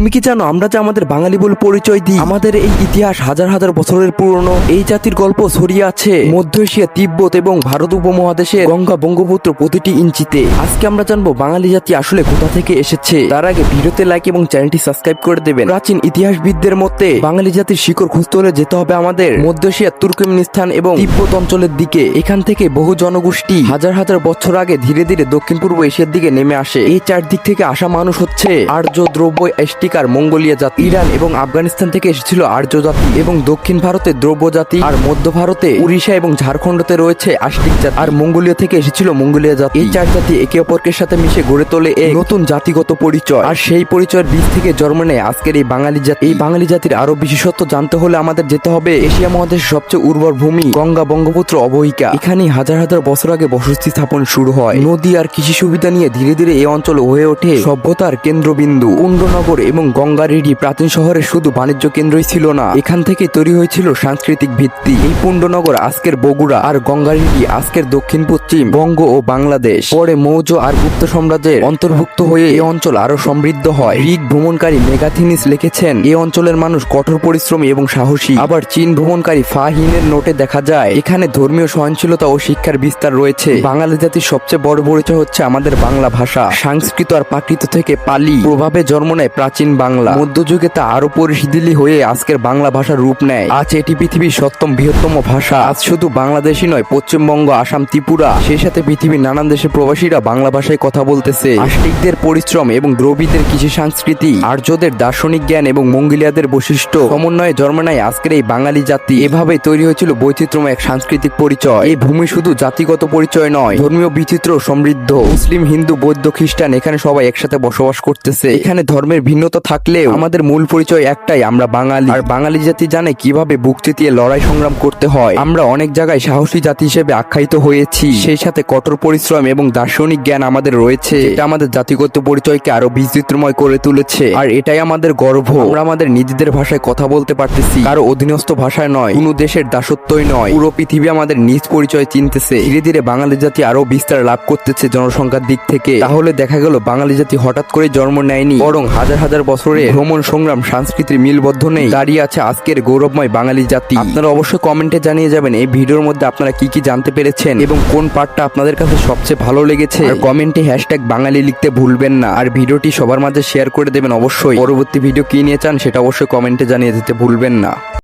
তুমি কি জানো আমরা যে আমাদের বাঙালি বলে পরিচয় দিই? আমাদের এই ইতিহাস হাজার হাজার বছরের পুরনো। এই জাতির গল্প ছড়িয়ে আছে মধ্য এশিয়া, তিব্বত এবং ভারত উপমহাদেশের গঙ্গা বঙ্গপুত্র প্রতিটি ইঞ্চিতে। আজকে আমরা জানব বাঙালি জাতি আসলে কোথা থেকে এসেছে। তার আগে ভিডিওতে লাইক এবং চ্যানেলটি সাবস্ক্রাইব করে দেবেন। প্রাচীন ইতিহাসবিদদের মতে, বাঙালি জাতির শিকড় খুঁজতে হলে যেতে হবে আমাদের মধ্য এশিয়া, তুর্কমেনিস্তান এবং তিব্বত অঞ্চলের দিকে। এখান থেকে বহু জনগোষ্ঠী হাজার হাজার বছর আগে ধীরে ধীরে দক্ষিণ পূর্ব এশিয়ার দিকে নেমে আসে। এই চারদিক থেকে আসা মানুষ হচ্ছে আর্য, দ্রব্য এস্টিকার মঙ্গোলিয়া জাতি। ইরান এবং আফগানিস্তান থেকে এসেছিল আর্য জাতি এবং দক্ষিণ ভারতে দ্রব্য জাতি আর মধ্য ভারতে উড়িষ্যা এবং ঝাড়খণ্ডতে রয়েছে আস্টিক জাতি। আর মঙ্গোলিয়া থেকে এসেছিল মঙ্গোলিয়া জাতি। এই চার জাতি একে অপরকে সাথে মিশে গড়ে তোলে এক নতুন জাতিগত পরিচয়। আর সেই পরিচয়ের বীজ থেকে জন্ম নেয় আজকের এই বাঙালি জাতি। এই বাঙালি জাতির আরও বিশেষত্ব জানতে হলে আমাদের যেতে হবে এশিয়া মহাদেশের সবচেয়ে উর্বর ভূমি, গঙ্গা বঙ্গপুত্র অবহিকা। এখানে হাজার হাজার বছর আগে বসতি স্থাপন শুরু হয়। নদী আর কৃষি সুবিধা নিয়ে ধীরে ধীরে এই অঞ্চল হয়ে ওঠে সভ্যতার কেন্দ্রবিন্দু। কুণ্ডনগর এবং গঙ্গারেডি প্রাচীন শহরের শুধু বাণিজ্য কেন্দ্রই ছিল না, এখান থেকে তৈরি হয়েছিল সাংস্কৃতিক ভিত্তি। এই পুণ্ডনগর, আজকের বগুড়া আর গঙ্গারেডি আজকের দক্ষিণ, পশ্চিম বঙ্গ ও বাংলাদেশ। পরে মৌর্য আর গুপ্ত সাম্রাজ্যের অন্তর্ভুক্ত হয়ে এই অঞ্চল আরও সমৃদ্ধ হয়। গ্রিক ভ্রমণকারী মেগাথিনিস লিখেছেন এই অঞ্চলের মানুষ কঠোর পরিশ্রমী এবং সাহসী। আবার চীন ভ্রমণকারী ফাহিনের নোটে দেখা যায়, এখানে ধর্মীয় সহনশীলতা ও শিক্ষার বিস্তার রয়েছে। বাঙালি জাতির সবচেয়ে বড় পরিচয় হচ্ছে আমাদের বাংলা ভাষা। সংস্কৃত আর প্রাকৃত থেকে পালি প্রভাবে জন্ম নেয় প্রাচীন বাংলা। মধ্যযুগে তা আরও পরিশীলি হয়ে আজকের বাংলা ভাষার রূপ নেয়। আজ এটি পৃথিবীর সপ্তম বৃহত্তম ভাষা। আজ শুধু বাংলাদেশই নয় পশ্চিমবঙ্গ আসাম ত্রিপুরা সেই সাথে পৃথিবীর নানান দেশের প্রবাসীরা বাংলা ভাষায় কথা বলতেছে। আস্তিকদের পরিশ্রম এবং দ্রবিড়দের কৃষি সংস্কৃতি আর্যদের দার্শনিক জ্ঞান এবং মঙ্গোলিয়াদের বৈশিষ্ট্য সমন্বয়ে জন্ম নেয় আজকের এই বাঙালি জাতি। এভাবে তৈরি হয়েছিল বৈচিত্র্যময় এক সাংস্কৃতিক পরিচয়। এই ভূমি শুধু জাতিগত পরিচয় নয় ধর্মীয় বিচিত্র সমৃদ্ধ। মুসলিম হিন্দু বৌদ্ধ খ্রিস্টান এখানে সবাই একসাথে বসবাস করতেছে। এখানে ধর্মের ভিন্নতা থাকলেও আমাদের মূল পরিচয় একটাই, আমরা বাঙালি। আর বাঙালি জাতি জানে কীভাবে বুক চিতিয়ে লড়াই সংগ্রাম করতে হয়। আমরা অনেক জায়গায় সাহসী জাতি হিসেবে আখ্যায়িত হয়েছি। সেই সাথে কঠোর পরিশ্রম এবং দার্শনিক জ্ঞান আমাদের রয়েছে। এটা আমাদের জাতিগত পরিচয়কে আরও বিচিত্রময় করে তুলেছে। আর এটাই আমাদের গর্ব। আমরা আমাদের নিজেদের ভাষায় কথা বলতে পারতেছি। কারও অধীনস্থ ভাষায় নয়, কোনো দেশের দাসত্বই নয়। পুরো পৃথিবী আমাদের নিজ পরিচয় চিনতেছে। ধীরে ধীরে বাঙালি জাতি আরও বিস্তার লাভ করতেছে জনসংখ্যার দিক থেকে। তাহলে দেখা গেল বাঙালি জাতি হঠাৎ করে জন্ম নেয়নি, বরং হাজার হাজার হাজার বছরে ভ্রমণ সংগ্রাম সংস্কৃতির মিলবদ্ধ নেই। দাঁড়িয়ে আছে আজকের গৌরবময় বাঙালি জাতি। আপনারা অবশ্যই কমেন্টে জানিয়ে যাবেন, এই ভিডিওর মধ্যে আপনারা কি কি জানতে পেরেছেন এবং কোন পার্টটা আপনাদের কাছে সবচেয়ে ভালো লেগেছে? আর কমেন্টে হ্যাশট্যাগ বাঙালি লিখতে ভুলবেন না। আর ভিডিওটি সবার মাঝে শেয়ার করে দেবেন অবশ্যই। পরবর্তী ভিডিও কি নিয়ে চান, সেটা অবশ্যই কমেন্টে জানিয়ে দিতে ভুলবেন না।